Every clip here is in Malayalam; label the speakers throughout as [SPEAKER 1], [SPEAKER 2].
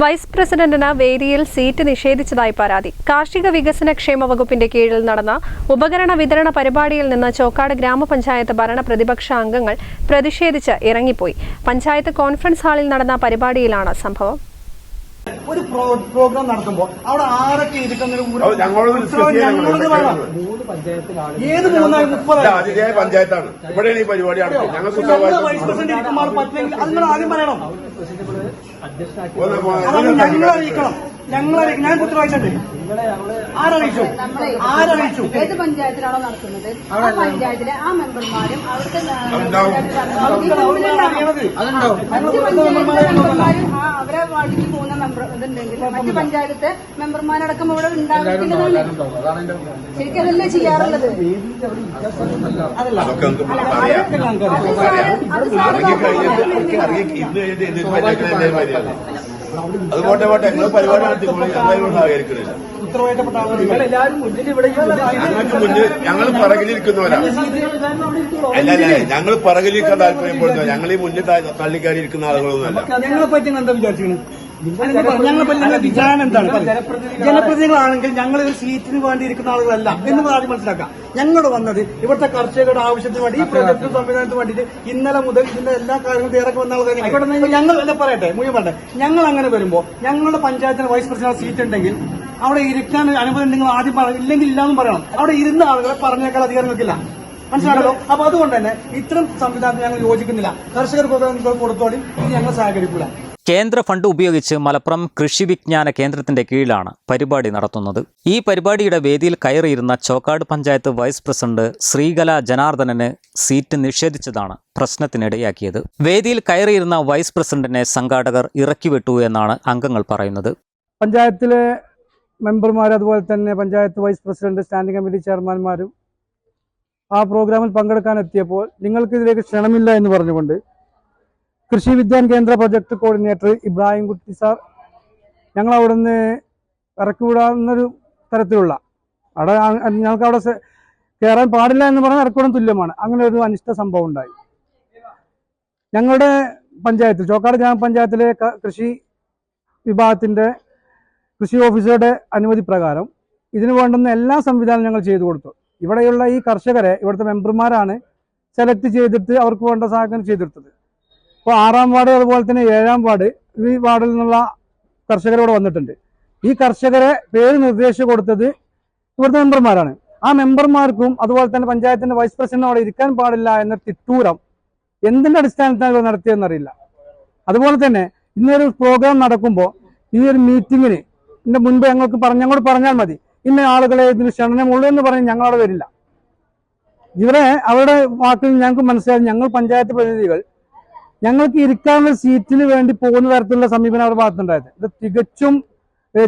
[SPEAKER 1] വൈസ് പ്രസിഡന്റിന് വേദിയിൽ സീറ്റ് നിഷേധിച്ചതായി പരാതി. കാർഷിക വികസന ക്ഷേമ വകുപ്പിന്റെ കീഴിൽ നടന്ന ഉപകരണ വിതരണ പരിപാടിയിൽ നിന്ന് ചോക്കാട് ഗ്രാമപഞ്ചായത്ത് ഭരണ പ്രതിപക്ഷ അംഗങ്ങൾ പ്രതിഷേധിച്ച് ഇറങ്ങിപ്പോയി. പഞ്ചായത്ത് കോൺഫറൻസ് ഹാളിൽ നടന്ന പരിപാടിയിലാണ് സംഭവം.
[SPEAKER 2] ഒരു പ്രോഗ്രാം നടത്തുമ്പോൾ അവിടെ ആരൊക്കെ ഇരിക്കുന്ന
[SPEAKER 3] ഞങ്ങൾ
[SPEAKER 2] ഏത് മൂന്നായി? മുപ്പതായി?
[SPEAKER 3] പഞ്ചായത്താണ്. ഇവിടെയാണ് ഈ പരിപാടി നടക്കുന്നത്.
[SPEAKER 2] ഞങ്ങൾ വൈസ് പ്രസിഡന്റ് ഇരിക്കുമ്പോൾ പറ്റില്ലെങ്കിൽ അത് നിങ്ങൾ ആദ്യം പറയണം. ഞങ്ങൾ അറിയിക്കണം. ഞങ്ങൾ ഞാൻ ഞാൻ ഉത്തരവാദിത്തമുണ്ട് ആരറിയിച്ചു ആരറിയിച്ചു
[SPEAKER 4] ഏത് പഞ്ചായത്തിലാണോ നടത്തുന്നത് ആ പഞ്ചായത്തിലെ ആ മെമ്പർമാരും അവിടുത്തെ
[SPEAKER 3] ഉണ്ടാവും.
[SPEAKER 4] മറ്റ് പഞ്ചായത്തിലെ മെമ്പർമാരും ആ അവരെ വാർഡിലേക്ക് പോകുന്ന മെമ്പർ ഇതുണ്ടെങ്കിൽ മറ്റ് പഞ്ചായത്തെ മെമ്പർമാരടക്കം ഇവിടെ ഉണ്ടാകുന്നതാണ് ശരിക്കും അതല്ലേ ചെയ്യാറുള്ളത്
[SPEAKER 3] അറിയാം
[SPEAKER 4] അത് സാറ്
[SPEAKER 3] അത് പോട്ടെ. പോട്ടെ നിങ്ങൾ പരിപാടി നടത്തിക്കോളി ഞങ്ങളതിനോട് സഹകരിക്കുന്നില്ല ഞങ്ങൾക്ക് മുന്നിൽ ഞങ്ങൾ പറകിലിരിക്കുന്നവരാണ് അല്ല അല്ല ഞങ്ങൾ പറകിലിരിക്കാൻ താല്പര്യപ്പെടുന്നു ഞങ്ങൾ ഈ മുന്നിൽ ത- തള്ളിക്കയറി ഇരിക്കുന്ന ആളുകളൊന്നുമല്ല.
[SPEAKER 2] വിചാരം എന്താണ്? ജനപ്രതിനിധികളാണെങ്കിൽ ഞങ്ങൾ ഒരു സീറ്റിന് വേണ്ടി ഇരിക്കുന്ന ആളുകളല്ല എന്ന് ആദ്യം മനസ്സിലാക്കാം. ഞങ്ങൾ വന്നത് ഇവിടുത്തെ കർഷകരുടെ ആവശ്യത്തിന് വേണ്ടി ഈ പ്രൊജക്ട് സംവിധാനത്തിന് വേണ്ടിയിട്ട് ഇന്നലെ മുതൽ ഇതിന്റെ എല്ലാ കാര്യങ്ങളും തയ്യാറാക്കി വന്ന ആളുകൾ ഞങ്ങൾ എന്താ പറയട്ടെ മുഴുവൻ പറയട്ടെ. ഞങ്ങൾ അങ്ങനെ വരുമ്പോൾ ഞങ്ങളുടെ പഞ്ചായത്തിന് വൈസ് പ്രസിഡന്റ് സീറ്റ് ഉണ്ടെങ്കിൽ അവിടെ ഇരിക്കാൻ അനുമതി നിങ്ങൾ ആദ്യം പറയണം. ഇല്ലെങ്കിൽ ഇല്ലാന്നും പറയണം. അവിടെ ഇരുന്ന ആളുകളെ പറഞ്ഞേക്കാൾ അധികാരം നിൽക്കില്ല മനസ്സിലാണല്ലോ അപ്പൊ അതുകൊണ്ട് തന്നെ ഇത്തരം സംവിധാനത്തിൽ ഞങ്ങൾ യോജിക്കുന്നില്ല. കർഷകർ കൊടുത്തോടി ഇത് ഞങ്ങൾ സഹകരിക്കില്ല
[SPEAKER 5] കേന്ദ്ര ഫണ്ട് ഉപയോഗിച്ച് മലപ്പുറം കൃഷി വിജ്ഞാന കേന്ദ്രത്തിന്റെ കീഴിലാണ് പരിപാടി നടത്തുന്നത്. ഈ പരിപാടിയുടെ വേദിയിൽ കയറിയിരുന്ന ചോക്കാട് പഞ്ചായത്ത് വൈസ് പ്രസിഡന്റ് ശ്രീകല ജനാർദ്ദനന് സീറ്റ് നിഷേധിച്ചതാണ് പ്രശ്നത്തിനിടയാക്കിയത്. വേദിയിൽ കയറിയിരുന്ന വൈസ് പ്രസിഡന്റിനെ സംഘാടകർ ഇറക്കിവിട്ടു എന്നാണ് അംഗങ്ങൾ പറയുന്നത്.
[SPEAKER 6] പഞ്ചായത്തിലെ മെമ്പർമാർ അതുപോലെ തന്നെ panchayat vice president standing committee ചെയർമാൻമാരും ആ പ്രോഗ്രാമിൽ പങ്കെടുക്കാൻ എത്തിയപ്പോൾ നിങ്ങൾക്ക് ഇതിലേക്ക് ക്ഷണമില്ല എന്ന് പറഞ്ഞുകൊണ്ട് കൃഷി വിജ്ഞാൻ കേന്ദ്ര project coordinator Ibrahim Kutty sir ഞങ്ങൾ അവിടുന്ന് ഇറക്കി വിടാവുന്നൊരു തരത്തിലുള്ള അവിടെ ഞങ്ങൾക്ക് അവിടെ കയറാൻ പാടില്ല എന്ന് പറഞ്ഞാൽ ഇറക്കിവിടാൻ തുല്യമാണ്. അങ്ങനെ ഒരു അനിഷ്ട സംഭവം ഉണ്ടായി. ഞങ്ങളുടെ പഞ്ചായത്തിൽ ചോക്കാട് ഗ്രാമപഞ്ചായത്തിലെ കൃഷി വിഭാഗത്തിന്റെ കൃഷി ഓഫീസറുടെ അനുമതി പ്രകാരം ഇതിനു വേണ്ടുന്ന എല്ലാ സംവിധാനവും ഞങ്ങൾ ചെയ്തു കൊടുത്തു. ഇവിടെയുള്ള ഈ കർഷകരെ ഇവിടുത്തെ മെമ്പർമാരാണ് സെലക്ട് ചെയ്തിട്ട് അവർക്ക് വേണ്ട സഹായം ചെയ്തെടുത്തത് അപ്പോൾ ആറാം വാർഡ് അതുപോലെ തന്നെ ഏഴാം വാർഡ് ഈ വാർഡിൽ നിന്നുള്ള കർഷകരോട് വന്നിട്ടുണ്ട്. ഈ കർഷകരെ പേര് നിർദ്ദേശിച്ചു കൊടുത്തത് ഇവിടുത്തെ മെമ്പർമാരാണ്. ആ മെമ്പർമാർക്കും അതുപോലെ തന്നെ പഞ്ചായത്തിന്റെ വൈസ് പ്രസിഡന്റ് അവിടെ ഇരിക്കാൻ പാടില്ല എന്ന തിട്ടൂരം എന്തിന്റെ അടിസ്ഥാനത്തിലാണ് ഇവർ നടത്തിയതെന്നറിയില്ല. അതുപോലെ തന്നെ ഇന്നൊരു പ്രോഗ്രാം നടക്കുമ്പോൾ ഈ ഒരു മീറ്റിങ്ങിന് ഇതിന്റെ മുൻപ് ഞങ്ങൾക്ക് പറഞ്ഞ ഞങ്ങളോട് പറഞ്ഞാൽ മതി. ഇന്ന ആളുകളെ ഇതിന് ക്ഷണനമുള്ളൂ എന്ന് പറഞ്ഞ് ഞങ്ങളവിടെ വരില്ല. ഇവരെ അവരുടെ വാക്കിൽ ഞങ്ങൾക്ക് മനസ്സിലായി. ഞങ്ങൾ പഞ്ചായത്ത് പ്രതിനിധികൾ ഞങ്ങൾക്ക് ഇരിക്കാനുള്ള സീറ്റിന് വേണ്ടി പോകുന്ന തരത്തിലുള്ള സമീപനം അവരുടെ ഭാഗത്തുണ്ടായത്. ഇത് തികച്ചും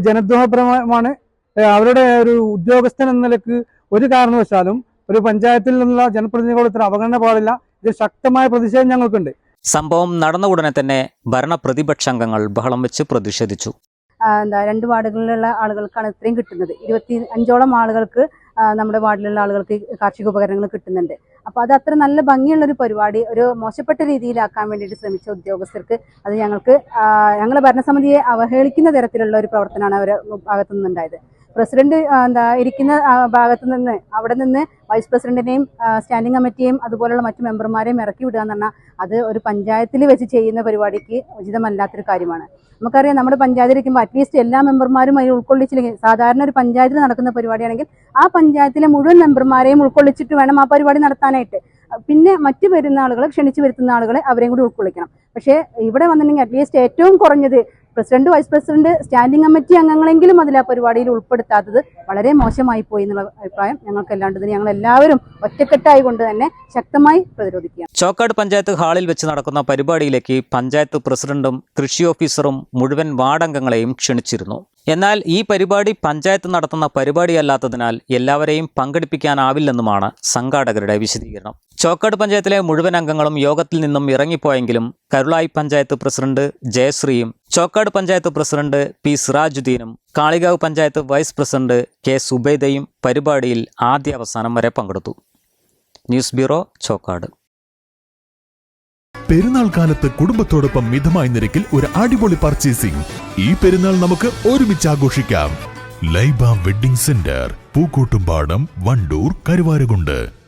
[SPEAKER 6] ജനദ്രോഹപരമാണ് അവരുടെ ഒരു ഉദ്യോഗസ്ഥൻ എന്ന നിലയ്ക്ക് ഒരു കാരണവശാലും ഒരു പഞ്ചായത്തിൽ നിന്നുള്ള ജനപ്രതിനിധികളോട് ഇത്ര അവഗണന പാടില്ല. ഇത് ശക്തമായ പ്രതിഷേധം ഞങ്ങൾക്കുണ്ട്.
[SPEAKER 5] സംഭവം നടന്ന ഉടനെ തന്നെ ഭരണ ഭരണപ്രതിപക്ഷാംഗങ്ങൾ ബഹളം വെച്ച് പ്രതിഷേധിച്ചു.
[SPEAKER 4] എന്താ രണ്ട് വാർഡുകളിലുള്ള ആളുകൾക്കാണ് ഇത്രയും കിട്ടുന്നത്. ഇരുപത്തി അഞ്ചോളം ആളുകൾക്ക് നമ്മുടെ വാർഡിലുള്ള ആളുകൾക്ക് കാർഷിക ഉപകരണങ്ങൾ കിട്ടുന്നുണ്ട്. അപ്പോൾ അത് അത്ര നല്ല ഭംഗിയുള്ള ഒരു പരിപാടി ഒരു മോശപ്പെട്ട രീതിയിലാക്കാൻ വേണ്ടിയിട്ട് ശ്രമിച്ച ഉദ്യോഗസ്ഥർക്ക് അത് ഞങ്ങൾക്ക് ഞങ്ങളുടെ ഞങ്ങളെ ഭരണസമിതിയെ അവഹേളിക്കുന്ന തരത്തിലുള്ള ഒരു പ്രവർത്തനമാണ് അവരെ ഭാഗത്തു നിന്നുണ്ടായത് പ്രസിഡന്റ് എന്താ ഇരിക്കുന്ന ഭാഗത്ത് നിന്ന് അവിടെ നിന്ന് വൈസ് പ്രസിഡന്റിനെയും സ്റ്റാൻഡിംഗ് കമ്മിറ്റിയെയും അതുപോലുള്ള മറ്റു മെമ്പർമാരെയും ഇറക്കി വിടുക എന്ന് പറഞ്ഞാൽ അത് ഒരു പഞ്ചായത്തിൽ വെച്ച് ചെയ്യുന്ന പരിപാടിക്ക് ഉചിതമല്ലാത്തൊരു കാര്യമാണ്. നമുക്കറിയാം നമ്മുടെ പഞ്ചായത്തിൽ പഞ്ചായത്തിലിരിക്കുമ്പോൾ അറ്റ്ലീസ്റ്റ് എല്ലാ മെമ്പർമാരും അതിൽ ഉൾക്കൊള്ളിച്ചില്ലെങ്കിൽ സാധാരണ ഒരു പഞ്ചായത്തിൽ നടക്കുന്ന പരിപാടിയാണെങ്കിൽ ആ പഞ്ചായത്തിലെ മുഴുവൻ മെമ്പർമാരെയും ഉൾക്കൊള്ളിച്ചിട്ട് വേണം ആ പരിപാടി നടത്താനായിട്ട്. പിന്നെ മറ്റു വരുന്ന ആളുകളെ ക്ഷണിച്ചു വരുത്തുന്ന ആളുകളെ അവരെയും കൂടി ഉൾക്കൊള്ളിക്കണം. പക്ഷേ ഇവിടെ വന്നിട്ടുണ്ടെങ്കിൽ അറ്റ്ലീസ്റ്റ് ഏറ്റവും കുറഞ്ഞത് president vice president standing committee അംഗങ്ങളെങ്കിലും അതിൽ ആ പരിപാടിയിൽ ഉൾപ്പെടുത്താത്തത് വളരെ മോശമായി പോയി എന്നുള്ള അഭിപ്രായം ഞങ്ങൾക്ക് അല്ലാണ്ട് ഞങ്ങൾ എല്ലാവരും ഒറ്റക്കെട്ടായി കൊണ്ട് തന്നെ ശക്തമായി പ്രതിരോധിക്കുക.
[SPEAKER 5] ചോക്കാട് പഞ്ചായത്ത് ഹാളിൽ വെച്ച് നടക്കുന്ന പരിപാടിയിലേക്ക് പഞ്ചായത്ത് പ്രസിഡന്റും കൃഷി ഓഫീസറും മുഴുവൻ വാർഡംഗങ്ങളെയും ക്ഷണിച്ചിരുന്നു. എന്നാൽ ഈ പരിപാടി പഞ്ചായത്ത് നടത്തുന്ന പരിപാടിയല്ലാത്തതിനാൽ എല്ലാവരെയും പങ്കെടുപ്പിക്കാനാവില്ലെന്നുമാണ് സംഘാടകരുടെ വിശദീകരണം. ചോക്കാട് പഞ്ചായത്തിലെ മുഴുവൻ അംഗങ്ങളും യോഗത്തിൽ നിന്നും ഇറങ്ങിപ്പോയെങ്കിലും കരുളായി പഞ്ചായത്ത് പ്രസിഡന്റ് ജയശ്രീയും Chokkad panchayat president P സിറാജുദ്ദീനും Kalikavu panchayat vice president K സുബൈദയും പരിപാടിയിൽ ആദ്യ അവസാനം വരെ പങ്കെടുത്തു. News bureau Chokkad.
[SPEAKER 7] പെരുന്നാൾ കാലത്ത് കുടുംബത്തോടൊപ്പം മിതമായ നിരക്കിൽ ഒരു അടിപൊളി പർച്ചേസിംഗ് ഈ പെരുന്നാൾ നമുക്ക് ഒരുമിച്ച് ആഘോഷിക്കാം. Laiba wedding centre Pookkottumpadam Wandoor Karuvarakundu.